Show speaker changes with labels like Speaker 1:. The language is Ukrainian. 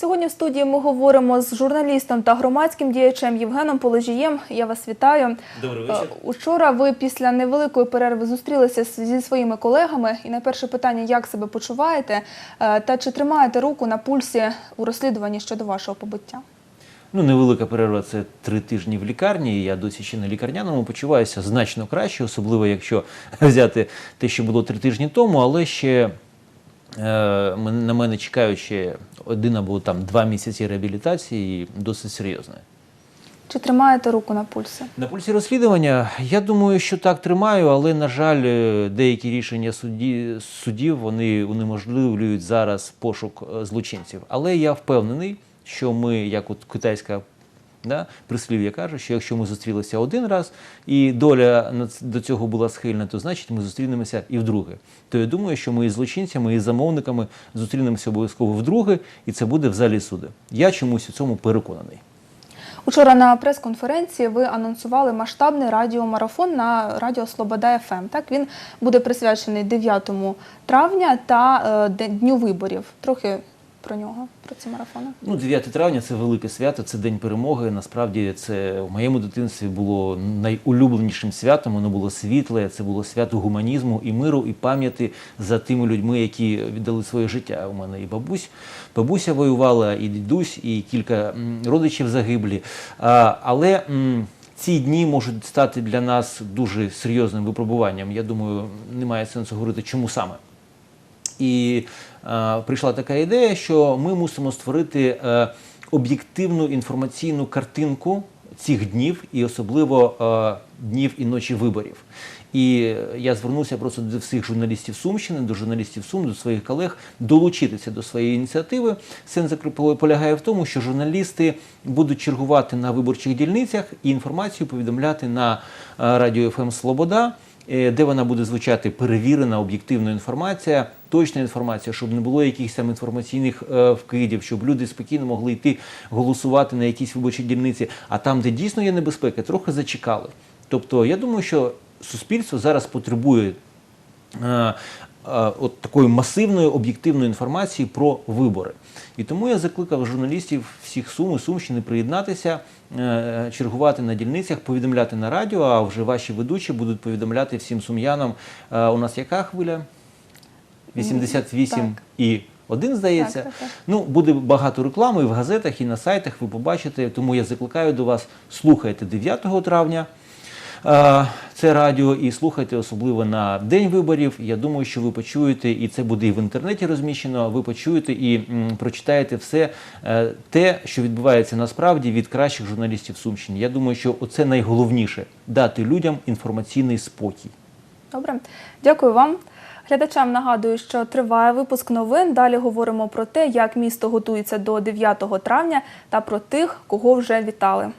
Speaker 1: Сьогодні в студії ми говоримо з журналістом та громадським діячем Євгеном Положієм. Я вас вітаю.
Speaker 2: Добрий
Speaker 1: Е,
Speaker 2: вечір.
Speaker 1: Учора ви після невеликої перерви зустрілися зі своїми колегами. І найперше питання: як себе почуваєте? Е, Та чи тримаєте руку на пульсі у розслідуванні щодо вашого побиття?
Speaker 2: Ну, невелика перерва це три тижні в лікарні. Я досі ще на лікарняному почуваюся значно краще, особливо якщо взяти те, що було три тижні тому, але ще е, на мене чекають ще один або там два місяці реабілітації, досить серйозної.
Speaker 1: Чи тримаєте руку на пульсі?
Speaker 2: На пульсі розслідування я думаю, що так тримаю, але на жаль, е, деякі рішення судді, судів вони унеможливлюють зараз пошук е, злочинців. Але я впевнений, що ми, як от китайська да, прислів'я каже, що якщо ми зустрілися один раз і доля до цього була схильна, то значить ми зустрінемося і вдруге. То я думаю, що ми із злочинцями і замовниками зустрінемося обов'язково вдруге, і це буде в залі суду. Я чомусь у цьому переконаний.
Speaker 1: Учора на прес-конференції ви анонсували масштабний радіомарафон на Радіо Слобода ФМ. Так він буде присвячений 9 травня та е, дню виборів. Трохи про нього, про ці марафони.
Speaker 2: Ну, 9 травня це велике свято, це день перемоги. Насправді це в моєму дитинстві було найулюбленішим святом. Воно було світле, це було свято гуманізму і миру, і пам'яті за тими людьми, які віддали своє життя. У мене і бабусь, бабуся воювала, і дідусь, і кілька родичів загиблі. А, але ці дні можуть стати для нас дуже серйозним випробуванням. Я думаю, немає сенсу говорити, чому саме. І е, прийшла така ідея, що ми мусимо створити е, об'єктивну інформаційну картинку цих днів, і особливо е, днів і ночі виборів. І я звернувся просто до всіх журналістів Сумщини, до журналістів Сум, до своїх колег долучитися до своєї ініціативи. Сенс полягає в тому, що журналісти будуть чергувати на виборчих дільницях і інформацію повідомляти на е, радіо ФМ Слобода е, де вона буде звучати перевірена, об'єктивна інформація, точна інформація, щоб не було якихось там інформаційних е, вкидів, щоб люди спокійно могли йти голосувати на якісь виборчі дільниці, а там, де дійсно є небезпека, трохи зачекали. Тобто, я думаю, що суспільство зараз потребує е, е, от такої масивної об'єктивної інформації про вибори. І тому я закликав журналістів всіх Сум і Сумщини приєднатися, е, чергувати на дільницях, повідомляти на радіо, а вже ваші ведучі будуть повідомляти всім сум'янам. Е, У нас яка хвиля? 88
Speaker 1: Так.
Speaker 2: і один, здається.
Speaker 1: Так, так.
Speaker 2: Ну, буде багато реклами і в газетах, і на сайтах. Ви побачите. Тому я закликаю до вас слухайте 9 травня. Це радіо і слухайте особливо на день виборів. Я думаю, що ви почуєте, і це буде і в інтернеті розміщено. Ви почуєте і м, прочитаєте все е, те, що відбувається насправді від кращих журналістів Сумщини. Я думаю, що оце найголовніше дати людям інформаційний спокій.
Speaker 1: Добре, дякую вам. Глядачам нагадую, що триває випуск новин. Далі говоримо про те, як місто готується до 9 травня та про тих, кого вже вітали.